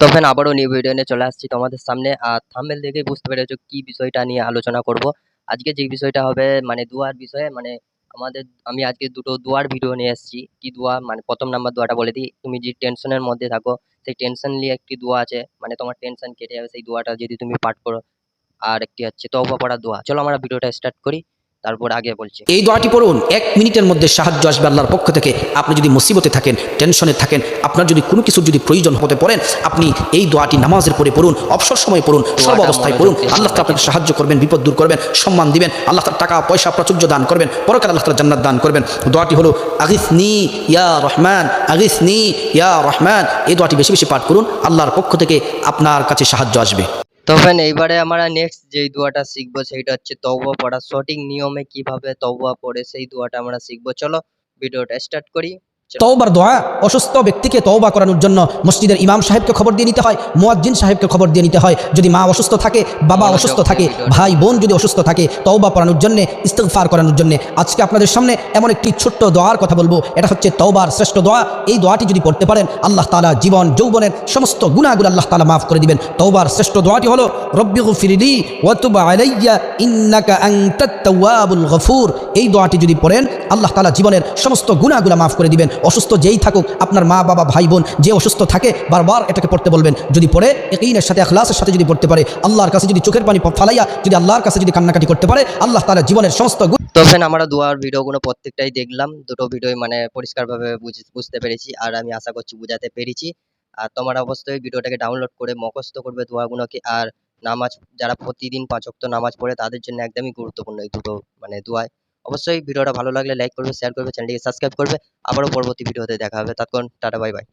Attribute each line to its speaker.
Speaker 1: তো ফ্রেন্ড আবারও new video নিয়ে চলে আসছি তোমাদের সামনে। আর থাম্বনেল দেখেই বুঝতে পেরেছ কি বিষয়টা নিয়ে আলোচনা করব। আজকে যে বিষয়টা হবে মানে দুয়ার বিষয়ে মানে আমাদের, আমি আজকে দুটো দুয়ার ভিডিও নিয়ে এসেছি। কি দোয়া মানে প্রথম নাম্বার দোয়াটা বলে দিই। তুমি যে টেনশনের মধ্যে থাকো, সেই টেনশন নিয়ে একটি দোয়া আছে মানে তোমার টেনশন কেটে যাবে। সেই দোয়াটা যদি তুমি পাঠ করো, আর একটি হচ্ছে তওবা পড়ার দোয়া। চলো আমরা ভিডিওটা স্টার্ট করি। তারপর আগে বলছি।
Speaker 2: এই দোয়াটি পড়ুন এক মিনিটের মধ্যে সাহায্য আসবে আল্লাহর পক্ষ থেকে। আপনি যদি মুসিবতে থাকেন টেনশনে থাকেন আপনার যদি কোনো কিছুর যদি প্রয়োজন হতে পড়েন আপনি এই দোয়াটি নামাজের পরে পড়ুন অবসর সময় পড়ুন সব অবস্থায় পড়ুন। আল্লাহ তাআলা আপনাকে সাহায্য করবেন বিপদ দূর করবেন সম্মান দিবেন আল্লাহ তাআলা টাকা পয়সা প্রাচুর্য দান করবেন পরকাল আল্লাহ তাআলা জান্নাত দান করবেন। দোয়াটি হলো আগিসনি ইয়া রহমান আগিসনি ইয়া রহমান। এই দোয়াটি বেশি বেশি পাঠ করুন আল্লাহর পক্ষ থেকে আপনার কাছে সাহায্য আসবে।
Speaker 1: তো ফ্যান এইবারে আমরা নেক্সট যেই দোয়াটা শিখব সেইটা হচ্ছে তওবা পড়া। সঠিক নিয়মে কীভাবে তওবা পড়ে সেই দোয়াটা আমরা শিখব। চলো, ভিডিওটা স্টার্ট করি।
Speaker 2: তওবার দোয়া অসুস্থ ব্যক্তিকে তওবা করানোর জন্য মসজিদের ইমাম সাহেবকে খবর দিয়ে নিতে হয় মুয়াজ্জিন সাহেবকে খবর দিয়ে নিতে হয়। যদি মা অসুস্থ থাকে বাবা অসুস্থ থাকে ভাই বোন যদি অসুস্থ থাকে তওবা পড়ানোর জন্যে ইস্তেগফার করানোর জন্য। আজকে আপনাদের সামনে এমন একটি ছোট্ট দোয়ার কথা বলব। এটা হচ্ছে তওবার শ্রেষ্ঠ দোয়া। এই দোয়াটি যদি পড়তে পারেন আল্লাহ তালা জীবন যৌবনের সমস্ত গুনাহগুলো আল্লাহ তালা মাফ করে দিবেন। তওবার শ্রেষ্ঠ দোয়াটি হলো আলাইয়া ইন্নাকা আনতাত গফুর। এই দোয়াটি যদি পড়েন আল্লাহ তালা জীবনের সমস্ত গুনাহগুলো মাফ করে দিবেন। অসুস্থ যেই থাকুক, আপনার মা, বাবা, ভাই, বোন যে অসুস্থ থাকে, বারবার এটাকে পড়তে বলবেন। যদি পড়ে, ইকিনের সাথে, আখলাসের সাথে যদি পড়তে পারে, আল্লাহর কাছে যদি চোখের পানি ফালাইয়া যদি আল্লাহর কাছে যদি কান্নাকাটি করতে পারে, আল্লাহ তাআলা জীবনের সমস্ত
Speaker 1: তো ফ্রেন্ড আমরা দুয়ার ভিডিওগুলো প্রত্যেকটাই দেখলাম। দুটো ভিডিওই মানে পরিষ্কারভাবে বুঝ- বুঝতে পেরেছি আর আমি আশা করছি বুঝাতে পেরেছি। আর তোমরা অবশ্যই ভিডিওটাকে ডাউনলোড করে মুখস্থ করবে দোয়াগুলোকে। আর নামাজ, যারা প্রতিদিন পাঁচ নামাজ পড়ে, তাদের জন্য একদমই গুরুত্বপূর্ণ এই দুটো মানে দোয়ায়। অবশ্যই ভিডিওটা ভালো লাগলে লাইক করবে শেয়ার করবে চ্যানেলটিকে সাবস্ক্রাইব করবে। আবারও পরবর্তী ভিডিওতে দেখা হবে। ততক্ষণ টাটা বাই বাই